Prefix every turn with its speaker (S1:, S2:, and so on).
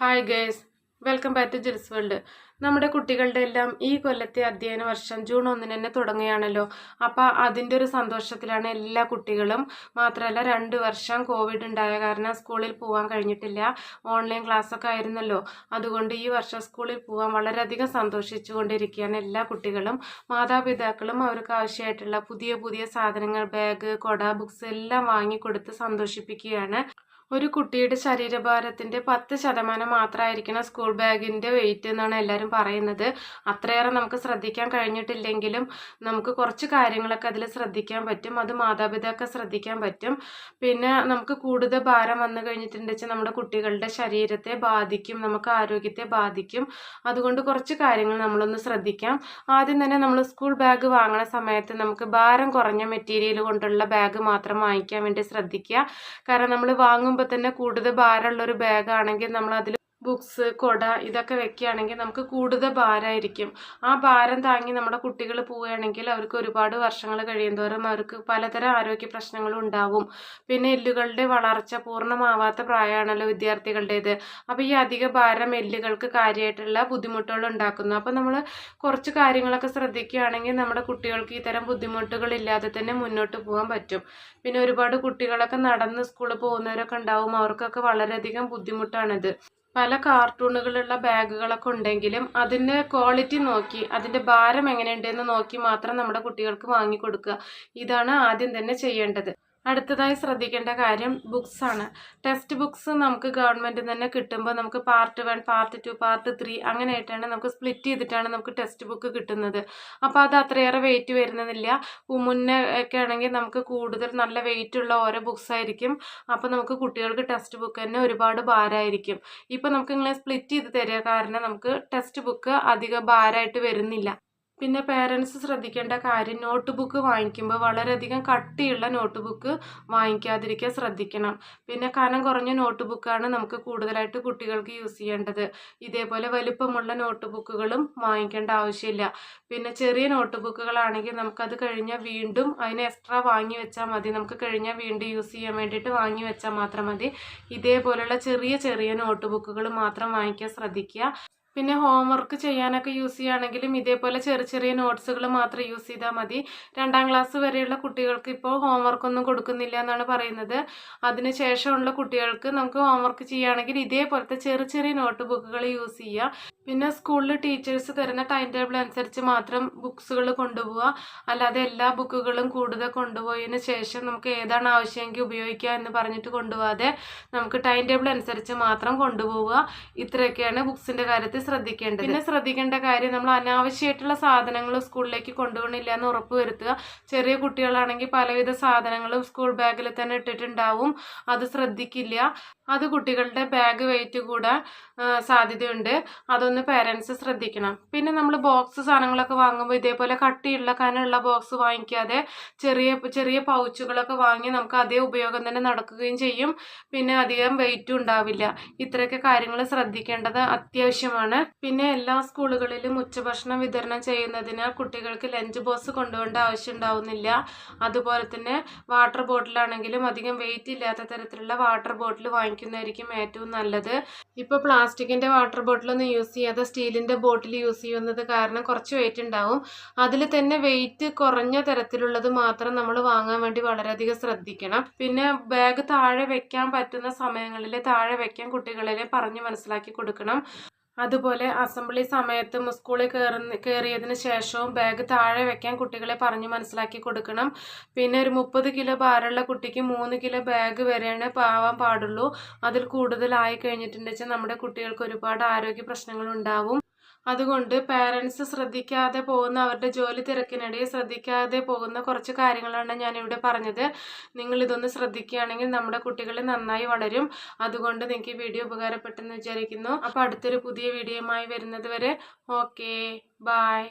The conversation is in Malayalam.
S1: Hi guys welcome back to Jils world നമ്മുടെ കുട്ടികളുടെ എല്ലാം ഈ കൊല്ലത്തെ അധ്യയന വർഷം ജൂൺ ഒന്നിന് തന്നെ തുടങ്ങുകയാണല്ലോ. അപ്പോൾ അതിന്റെ ഒരു സന്തോഷത്തിലാണ് എല്ലാ കുട്ടികളും മാത്രമല്ല രണ്ട് വർഷം കോവിഡ് ഉണ്ടായ കാരണം സ്കൂളിൽ പോകാൻ കഴിഞ്ഞിട്ടില്ല. ഓൺലൈൻ ക്ലാസ് ഒക്കെ ആയിരുന്നല്ലോ. അതുകൊണ്ട് ഈ വർഷം സ്കൂളിൽ പോകാൻ വളരെയധികം സന്തോഷിച്ചു കൊണ്ടിരിക്കുകയാണ് എല്ലാ കുട്ടികളും. മാതാപിതാക്കളും അവർക്ക് ആവശ്യമായിട്ടുള്ള പുതിയ പുതിയ സാധനങ്ങൾ ബാഗ് കൊട ബുക്സ് എല്ലാം വാങ്ങിക്കൊടുത്ത് സന്തോഷിപ്പിക്കുകയാണ്. ഒരു കുട്ടിയുടെ ശരീരഭാരത്തിന്റെ പത്ത് ശതമാനം മാത്രമായിരിക്കണം സ്കൂൾ ബാഗിന്റെ വെയിറ്റ് എന്നാണ് എല്ലാവരും പറയുന്നത്. അത്രയേറെ നമുക്ക് ശ്രദ്ധിക്കാൻ കഴിഞ്ഞിട്ടില്ലെങ്കിലും നമുക്ക് കുറച്ച് കാര്യങ്ങളൊക്കെ അതിൽ ശ്രദ്ധിക്കാൻ പറ്റും. അത് മാതാപിതാക്കൾ ശ്രദ്ധിക്കാൻ പറ്റും. പിന്നെ നമുക്ക് കൂടുതൽ ഭാരം വന്നു കഴിഞ്ഞിട്ടുണ്ടെച്ചാൽ നമ്മുടെ കുട്ടികളുടെ ശരീരത്തെ ബാധിക്കും നമുക്ക് ആരോഗ്യത്തെ ബാധിക്കും. അതുകൊണ്ട് കുറച്ച് കാര്യങ്ങൾ നമ്മളൊന്ന് ശ്രദ്ധിക്കാം. ആദ്യം തന്നെ നമ്മൾ സ്കൂൾ ബാഗ് വാങ്ങണ സമയത്ത് നമുക്ക് ഭാരം കുറഞ്ഞ മെറ്റീരിയൽ കൊണ്ടുള്ള ബാഗ് മാത്രം വാങ്ങിക്കാൻ വേണ്ടി ശ്രദ്ധിക്കുക. കാരണം നമ്മൾ വാങ്ങും വാങ്ങുമ്പോൾ തന്നെ കൂടുതൽ ഭാരമുള്ളൊരു ബാഗാണെങ്കിൽ നമ്മൾ അതിൽ ബുക്സ് കൊട ഇതൊക്കെ വെക്കുകയാണെങ്കിൽ നമുക്ക് കൂടുതൽ ഭാരമായിരിക്കും. ആ ഭാരം താങ്ങി നമ്മുടെ കുട്ടികൾ പോവുകയാണെങ്കിൽ അവർക്ക് ഒരുപാട് വർഷങ്ങൾ കഴിയുന്തോറും അവർക്ക് പലതരം ആരോഗ്യ പ്രശ്നങ്ങളും ഉണ്ടാവും. പിന്നെ എല്ലുകളുടെ വളർച്ച പൂർണമാവാത്ത പ്രായമാണല്ലോ വിദ്യാർത്ഥികളുടേത്. അപ്പോൾ ഈ അധിക ഭാരം എല്ലുകൾക്ക് കാര്യമായിട്ടുള്ള ബുദ്ധിമുട്ടുകൾ ഉണ്ടാക്കുന്നു. അപ്പോൾ നമ്മൾ കുറച്ച് കാര്യങ്ങളൊക്കെ ശ്രദ്ധിക്കുകയാണെങ്കിൽ നമ്മുടെ കുട്ടികൾക്ക് ഇത്തരം ബുദ്ധിമുട്ടുകൾ ഇല്ലാതെ തന്നെ മുന്നോട്ട് പോകാൻ പറ്റും. പിന്നെ ഒരുപാട് കുട്ടികളൊക്കെ നടന്ന് സ്കൂളിൽ പോകുന്നവരൊക്കെ ഉണ്ടാവും. അവർക്കൊക്കെ വളരെയധികം ബുദ്ധിമുട്ടാണിത്. പല കാർട്ടൂണുകളുള്ള ബാഗുകളൊക്കെ ഉണ്ടെങ്കിലും അതിന്റെ ക്വാളിറ്റി നോക്കി അതിന്റെ ഭാരം എങ്ങനെയുണ്ടെന്ന് നോക്കി മാത്രം നമ്മുടെ കുട്ടികൾക്ക് വാങ്ങിക്കൊടുക്കുക ഇതാണ് ആദ്യം തന്നെ ചെയ്യേണ്ടത്. അടുത്തതായി ശ്രദ്ധിക്കേണ്ട കാര്യം ബുക്സ് ആണ്. ടെക്സ്റ്റ് ബുക്സ് നമുക്ക് ഗവൺമെന്റ് തന്നെ കിട്ടുമ്പോൾ നമുക്ക് part one part two part three അങ്ങനെയായിട്ടാണ് നമുക്ക് സ്പ്ലിറ്റ് ചെയ്തിട്ടാണ് നമുക്ക് ടെക്സ്റ്റ് ബുക്ക് കിട്ടുന്നത്. അപ്പോൾ അത് അത്രയേറെ വെയിറ്റ് വരുന്നില്ല. മുന്നേ ഒക്കെ ആണെങ്കിൽ നമുക്ക് കൂടുതൽ നല്ല വെയിറ്റ് ഉള്ള ഓരോ ബുക്സ് ആയിരിക്കും. അപ്പോൾ നമുക്ക് കുട്ടികൾക്ക് ടെക്സ്റ്റ് ബുക്ക് തന്നെ ഒരുപാട് ഭാരമായിരിക്കും ഇപ്പോൾ നമുക്ക് ഇങ്ങനെ സ്പ്ലിറ്റ് ചെയ്ത് തരിക കാരണം നമുക്ക് ടെക്സ്റ്റ് ബുക്ക് അധികം ഭാരമായിട്ട് വരുന്നില്ല. പിന്നെ പേരൻസ് ശ്രദ്ധിക്കേണ്ട കാര്യം നോട്ട് ബുക്ക് വാങ്ങിക്കുമ്പോൾ വളരെയധികം കട്ടിയുള്ള നോട്ട് ബുക്ക് വാങ്ങിക്കാതിരിക്കാൻ ശ്രദ്ധിക്കണം. പിന്നെ കനം കുറഞ്ഞ നോട്ട് ബുക്കാണ് നമുക്ക് കൂടുതലായിട്ട് കുട്ടികൾക്ക് യൂസ് ചെയ്യേണ്ടത്. ഇതേപോലെ വലിപ്പമുള്ള നോട്ട് ബുക്കുകളും വാങ്ങിക്കേണ്ട ആവശ്യമില്ല. പിന്നെ ചെറിയ നോട്ട് ബുക്കുകളാണെങ്കിൽ നമുക്കത് കഴിഞ്ഞാൽ വീണ്ടും അതിന് എക്സ്ട്രാ വാങ്ങി വെച്ചാൽ മതി. നമുക്ക് കഴിഞ്ഞാൽ വീണ്ടും യൂസ് ചെയ്യാൻ വേണ്ടിയിട്ട് വാങ്ങി വെച്ചാൽ മാത്രം മതി. ഇതേപോലെയുള്ള ചെറിയ ചെറിയ നോട്ട് ബുക്കുകൾ മാത്രം വാങ്ങിക്കാൻ ശ്രദ്ധിക്കുക. പിന്നെ ഹോംവർക്ക് ചെയ്യാനൊക്കെ യൂസ് ചെയ്യുകയാണെങ്കിലും ഇതേപോലെ ചെറിയ ചെറിയ നോട്ട്സുകൾ മാത്രം യൂസ് ചെയ്താൽ മതി. രണ്ടാം ക്ലാസ് വരെയുള്ള കുട്ടികൾക്ക് ഇപ്പോൾ ഹോംവർക്കൊന്നും കൊടുക്കുന്നില്ല എന്നാണ് പറയുന്നത്. അതിന് ശേഷമുള്ള കുട്ടികൾക്ക് നമുക്ക് ഹോംവർക്ക് ചെയ്യുകയാണെങ്കിൽ ഇതേപോലത്തെ ചെറിയ ചെറിയ നോട്ട് ബുക്കുകൾ യൂസ് ചെയ്യുക പിന്നെ സ്കൂളിൽ ടീച്ചേഴ്സ് തരുന്ന ടൈം ടേബിൾ അനുസരിച്ച് മാത്രം ബുക്സുകൾ കൊണ്ടുപോവുക. അല്ലാതെ എല്ലാ ബുക്കുകളും കൂടുതൽ കൊണ്ടുപോയതിന് ശേഷം നമുക്ക് ഏതാണ് ആവശ്യമെങ്കിൽ ഉപയോഗിക്കുക എന്ന് പറഞ്ഞിട്ട് കൊണ്ടുപോകാതെ നമുക്ക് ടൈം ടേബിൾ അനുസരിച്ച് മാത്രം കൊണ്ടുപോവുക. ഇത്രയൊക്കെയാണ് ബുക്സിന്റെ കാര്യത്തിൽ ശ്രദ്ധിക്കേണ്ടത്. പിന്നെ ശ്രദ്ധിക്കേണ്ട കാര്യം നമ്മൾ അനാവശ്യമായിട്ടുള്ള സാധനങ്ങൾ സ്കൂളിലേക്ക് കൊണ്ടുപോകണില്ല എന്ന് ഉറപ്പ് വരുത്തുക. ചെറിയ കുട്ടികളാണെങ്കിൽ പലവിധ സാധനങ്ങളും സ്കൂൾ ബാഗിൽ തന്നെ ഇട്ടിട്ടുണ്ടാവും. അത് ശ്രദ്ധിക്കില്ല. അത് കുട്ടികളുടെ ബാഗ് വെയിറ്റ് കൂടാൻ സാധ്യതയുണ്ട്. അതൊന്ന് പേരൻസ് ശ്രദ്ധിക്കണം. പിന്നെ നമ്മൾ ബോക്സ് സാധനങ്ങളൊക്കെ വാങ്ങുമ്പോൾ ഇതേപോലെ കട്ടിയുള്ള കനമുള്ള ബോക്സ് വാങ്ങിക്കാതെ ചെറിയ ചെറിയ പൗച്ചുകളൊക്കെ വാങ്ങി നമുക്ക് അതേ ഉപയോഗം തന്നെ നടക്കുകയും ചെയ്യും. പിന്നെ അധികം വെയിറ്റും ഉണ്ടാവില്ല. ഇത്രയൊക്കെ കാര്യങ്ങൾ ശ്രദ്ധിക്കേണ്ടത് അത്യാവശ്യമാണ്. പിന്നെ എല്ലാ സ്കൂളുകളിലും ഉച്ചഭക്ഷണം വിതരണം ചെയ്യുന്നതിനാൽ കുട്ടികൾക്ക് ലഞ്ച് ബോക്സ് കൊണ്ടുപോകേണ്ട ആവശ്യം ഉണ്ടാവുന്നില്ല. അതുപോലെ തന്നെ വാട്ടർ ബോട്ടിലാണെങ്കിലും അധികം വെയിറ്റ് ഇല്ലാത്ത തരത്തിലുള്ള വാട്ടർ ബോട്ടിൽ വാങ്ങിക്കുന്നതായിരിക്കും ഏറ്റവും നല്ലത്. ഇപ്പോൾ പ്ലാസ്റ്റിക്കിന്റെ വാട്ടർ ബോട്ടിലൊന്നും യൂസ് ചെയ്യാതെ സ്റ്റീലിന്റെ ബോട്ടിൽ യൂസ് ചെയ്യുന്നത് കാരണം കുറച്ച് വെയിറ്റ് ഉണ്ടാവും. അതിൽ തന്നെ വെയിറ്റ് കുറഞ്ഞ തരത്തിലുള്ളത് മാത്രം നമ്മൾ വാങ്ങാൻ വേണ്ടി വളരെയധികം ശ്രദ്ധിക്കണം. പിന്നെ ബാഗ് താഴെ വെക്കാൻ പറ്റുന്ന സമയങ്ങളിൽ താഴെ വെക്കാൻ കുട്ടികളിലെ പറഞ്ഞ് മനസ്സിലാക്കി കൊടുക്കണം. അതുപോലെ അസംബ്ലി സമയത്ത് സ്കൂളിൽ കയറുന്ന കയറിയതിന് ശേഷവും ബാഗ് താഴെ വെക്കാൻ കുട്ടികളെ പറഞ്ഞു മനസ്സിലാക്കി കൊടുക്കണം. പിന്നെ ഒരു മുപ്പത് കിലോ ഭാരമുള്ള കുട്ടിക്ക് മൂന്ന് കിലോ ബാഗ് വരെയാണ് പാവാൻ പാടുള്ളൂ. അതിൽ കൂടുതലായി കഴിഞ്ഞിട്ടുണ്ടെച്ചാൽ നമ്മുടെ കുട്ടികൾക്ക് ഒരുപാട് ആരോഗ്യ പ്രശ്നങ്ങൾ ഉണ്ടാവും. അതുകൊണ്ട് പാരൻസ് ശ്രദ്ധിക്കാതെ പോകുന്ന അവരുടെ ജോലി തിരക്കിനിടയിൽ ശ്രദ്ധിക്കാതെ പോകുന്ന കുറച്ച് കാര്യങ്ങളാണ് ഞാനിവിടെ പറഞ്ഞത്. നിങ്ങൾ ഇതൊന്ന് ശ്രദ്ധിക്കുകയാണെങ്കിൽ നമ്മുടെ കുട്ടികൾ നന്നായി വളരും. അതുകൊണ്ട് നിങ്ങൾക്ക് വീഡിയോ ഉപകാരപ്പെട്ടെന്ന് വിചാരിക്കുന്നു. അപ്പോൾ അടുത്തൊരു പുതിയ വീഡിയോയുമായി വരുന്നത് വരെ ഓക്കേ ബായ്